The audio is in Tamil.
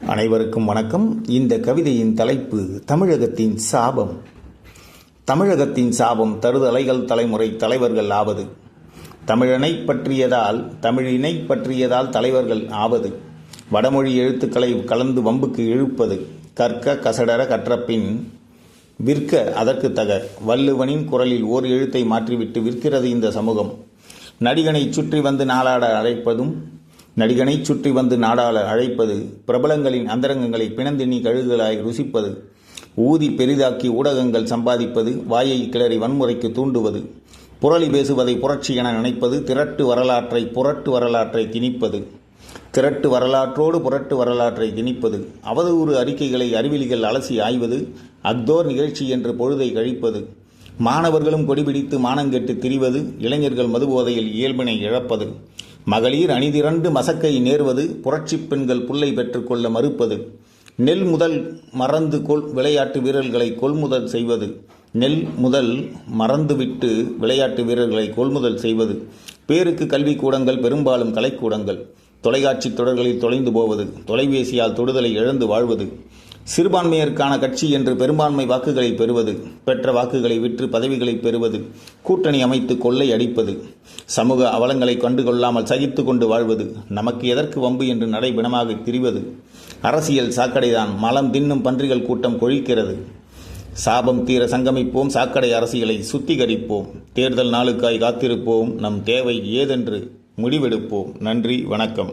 அனைவருக்கும் வணக்கம். இந்த கவிதையின் தலைப்பு தமிழகத்தின் சாபம். தமிழகத்தின் சாபம் தருதலைகள் தலைமுறை தலைவர்கள் ஆவது. தமிழனை பற்றியதால் தமிழினை பற்றியதால் தலைவர்கள் ஆவது. வடமொழி எழுத்துக்களை கலந்து வம்புக்கு இழுப்பது கற்க கசடர கற்றப்பின் விற்க அதற்கு தக. வள்ளுவனின் குரலில் ஓர் எழுத்தை மாற்றிவிட்டு விற்கிறது இந்த சமூகம். நடிகனை சுற்றி வந்து நாளாட அழைப்பதும் நடிகனை சுற்றி வந்து நாடாள அழைப்பது பிரபலங்களின் அந்தரங்கங்களை பிணந்திண்ணி கழுகுகளாய் ருசிப்பது ஊதி பெரிதாக்கி ஊடகங்கள் சம்பாதிப்பது வாயை கிளறி வன்முறைக்கு தூண்டுவது புரளி பேசுவதை புரட்சி என நினைப்பது திரட்டு வரலாற்றை புரட்டு வரலாற்றை திணிப்பது திரட்டு வரலாற்றோடு புரட்டு வரலாற்றை திணிப்பது அவதூறு அறிக்கைகளை அறிவிலிகள் அலசி ஆய்வது அக்தோர் நிகழ்ச்சி என்று பொழுதை கழிப்பது மாணவர்களும் கொடிபிடித்து மானங்கெட்டு திரிவது இளைஞர்கள் மதுபோதையில் இயல்பினை இழப்பது மகளிர் அணிதிரண்டு மசக்கை நேர்வது புரட்சிப் பெண்கள் புல்லை பெற்றுக்கொள்ள மறுப்பது. நெல் முதல் மறந்து கொள் விளையாட்டு வீரர்களை கொள்முதல் செய்வது. நெல் முதல் மறந்துவிட்டு விளையாட்டு வீரர்களை கொள்முதல் செய்வது. பேருக்கு கல்விக்கூடங்கள் பெரும்பாலும் கலைக்கூடங்கள். தொலைக்காட்சி தொடர்களில் தொலைந்து போவது. தொலைபேசியால் தொடுதலை இழந்து வாழ்வது. சிறுபான்மையருக்கான கட்சி என்று பெரும்பான்மை வாக்குகளை பெறுவது பெற்ற வாக்குகளை விற்று பதவிகளை பெறுவது கூட்டணி அமைத்து கொள்ளை அடிப்பது சமூக அவலங்களை கண்டுகொள்ளாமல் சகித்து கொண்டு வாழ்வது நமக்கு எதற்கு வம்பு என்று நடைபிணமாக திரிவது அரசியல் சாக்கடைதான் மலம் தின்னும் பன்றிகள் கூட்டம் கொழிக்கிறது. சாபம் தீர சங்கமிப்போம் சாக்கடை அரசியலை சுத்திகரிப்போம் தேர்தல் நாளுக்காய் காத்திருப்போம் நம் தேவை ஏதென்று முடிவெடுப்போம். நன்றி வணக்கம்.